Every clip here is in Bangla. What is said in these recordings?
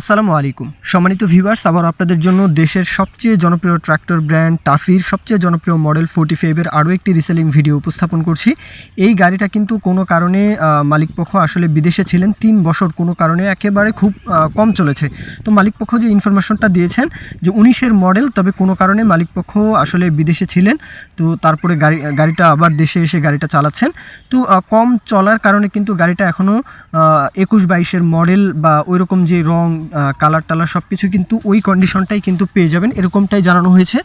আসসালামু আলাইকুম। সম্মানিত ভিউয়ার্স আবার আপনাদের জন্য দেশের সবচেয়ে জনপ্রিয় ট্র্যাক্টর ব্র্যান্ড টাফির সবচেয়ে জনপ্রিয় মডেল ফোর্টি ফাইভের আরও একটি রিসেলিং ভিডিও উপস্থাপন করছি। এই গাড়িটা কিন্তু কোনো কারণে মালিকপক্ষ আসলে বিদেশে ছিলেন, তিন বছর কোনো কারণে একেবারে খুব কম চলেছে। তো মালিকপক্ষ যে ইনফরমেশনটা দিয়েছেন যে উনিশের মডেল তবে কোনো কারণে মালিকপক্ষ আসলে বিদেশে ছিলেন, তো তারপরে গাড়ি, গাড়িটা আবার দেশে এসে গাড়িটা চালাচ্ছেন। তো কম চলার কারণে কিন্তু গাড়িটা এখনও একুশ বাইশের মডেল বা ওইরকম যে রং কালার টালার সব কিছু কিন্তু ওই কন্ডিশনটাই কিন্তু পেয়ে যাবেন। এরকমটাই জানানো হয়েছে।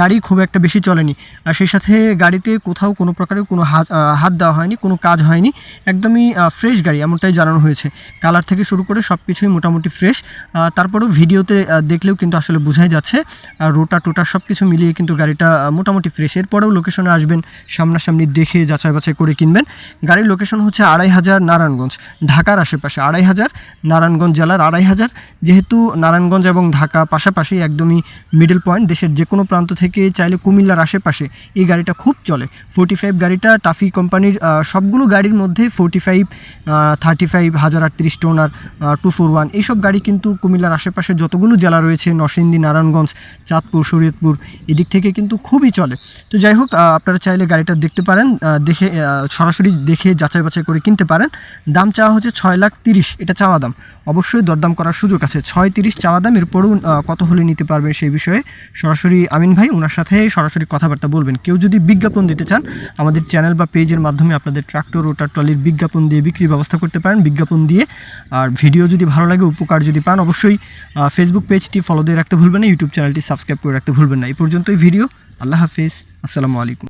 গাড়ি খুব একটা বেশি চলেনি। আর সেই সাথে গাড়িতে কোথাও কোনো প্রকারের কোনো হাত হাত দেওয়া হয়নি, কোনো কাজ হয়নি। একদমই ফ্রেশ গাড়ি এমনটাই জানানো হয়েছে। কালার থেকে শুরু করে সব কিছুই মোটামুটি ফ্রেশ তারপরেও ভিডিওতে দেখলেও কিন্তু আসলে বোঝাই যাচ্ছে। আর রোটা টোটা সব কিছু মিলিয়ে কিন্তু গাড়িটা মোটামুটি ফ্রেশ এরপরেও লোকেশনে আসবেন, সামনাসামনি দেখে যাচাই বাছাই করে কিনবেন। গাড়ির লোকেশন হচ্ছে আড়াই হাজার নারায়ণগঞ্জ, ঢাকার আশেপাশে আড়াই হাজার নারায়ণগঞ্জ জেলার আড়াই হাজার। যেহেতু নারায়ণগঞ্জ এবং ঢাকা পাশাপাশি একদমই মিডল পয়েন্ট দেশের যে কোনো প্রান্ত থেকে চাইলে কুমিল্লার আশেপাশে এই গাড়িটা খুব চলে। ফোর্টি ফাইভ গাড়িটা টাফি কোম্পানির সবগুলো গাড়ির মধ্যে ফোর্টি ফাইভ থার্টি ফাইভ হাজার আটত্রিশ টোনার টু ফোর ওয়ান এইসব গাড়ি কিন্তু কুমিল্লার আশেপাশে যতগুলো জেলা রয়েছে, নরসিংদী, নারায়ণগঞ্জ, চাঁদপুর, শরীয়তপুর, এদিক থেকে কিন্তু খুবই চলে। তো যাই হোক আপনারা চাইলে গাড়িটা দেখতে পারেন দেখে সরাসরি দেখে যাচাই বাছাই করে কিনতে পারেন। দাম চাওয়া হচ্ছে ছয় লাখ তিরিশ, এটা চাওয়া দাম। অবশ্যই দরদাম করার সুযোগ আছে ছয় তিরিশ চাওয়া দাম এরপরেও আহ, কত হলে নিতে পারবেন সেই বিষয়ে সরাসরি আমিন ভাই ওনার সাথে সরাসরি কথাবার্তা বলবেন। কেউ যদি বিজ্ঞাপন দিতে চান আমাদের চ্যানেল বা পেজের মাধ্যমে আপনাদের ট্রাক্টর ওটার ট্রলির বিজ্ঞাপন দিয়ে বিক্রির ব্যবস্থা করতে পারেন বিজ্ঞাপন দিয়ে। আর ভিডিও যদি ভালো লাগে উপকার যদি পান অবশ্যই ফেসবুক পেজটি ফলো দিয়ে রাখতে ভুলবেন না ইউটিউব চ্যানেলটি সাবস্ক্রাইব করে রাখতে ভুলবেন না। এই পর্যন্তই ভিডিও। আল্লাহ হাফিজ। আসসালামু আলাইকুম।